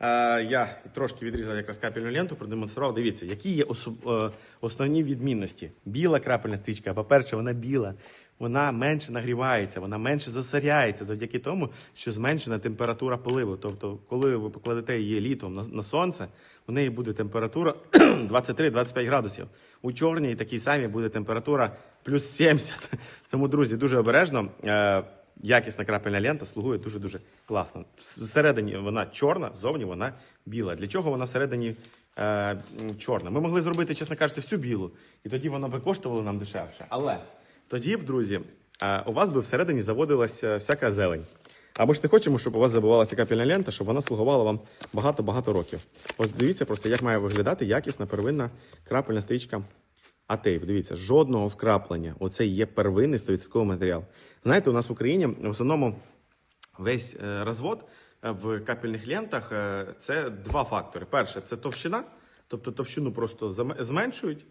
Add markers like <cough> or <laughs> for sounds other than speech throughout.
Е, я трошки відрізав якраз капельну ленту, продемонстрував. Дивіться, які є е, основні відмінності. Біла крапельна стрічка, по-перше, вона біла, вона менше нагрівається, вона менше засоряється завдяки тому, що зменшена температура поливу. Тобто, коли ви покладете її літом на, сонце, у неї буде температура <clears throat> 23-25 градусів. У чорній такій самій буде температура плюс 70. <laughs> Тому, друзі, дуже обережно. Якісна крапельна лента слугує дуже-дуже класно. Всередині вона чорна, ззовні вона біла. Для чого вона всередині е, чорна? Ми могли зробити, чесно кажучи, всю білу, і тоді вона би коштувала нам дешевше. Але тоді б, друзі, е, у вас би всередині заводилася всяка зелень. А ми ж не хочемо, щоб у вас забувалася капельна лента, щоб вона слугувала вам багато-багато років. Ось дивіться просто, як має виглядати якісна первинна крапельна стрічка Атейп, дивіться, жодного вкраплення. Оце є первинний 100% матеріал. Знаєте, у нас в Україні в основному весь е, розвод е, в капельних лентах е, це два фактори. Перше, це товщина, тобто товщину просто зменшують.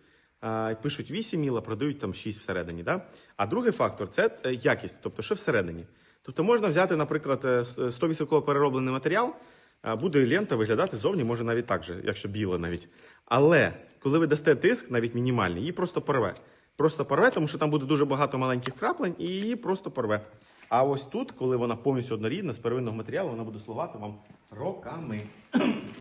Пишуть 8 міл, а продають там 6 всередині. Да? А другий фактор це якість, тобто що всередині. Тобто можна взяти, наприклад, е, 100% перероблений матеріал, а, буде лента виглядати зовні, може навіть так же, якщо біла навіть. Але коли ви дасте тиск, навіть мінімальний, її просто порве. Просто порве, тому що там буде дуже багато маленьких краплень, і її просто порве. А ось тут, коли вона повністю однорідна з первинного матеріалу, вона буде слувати вам роками.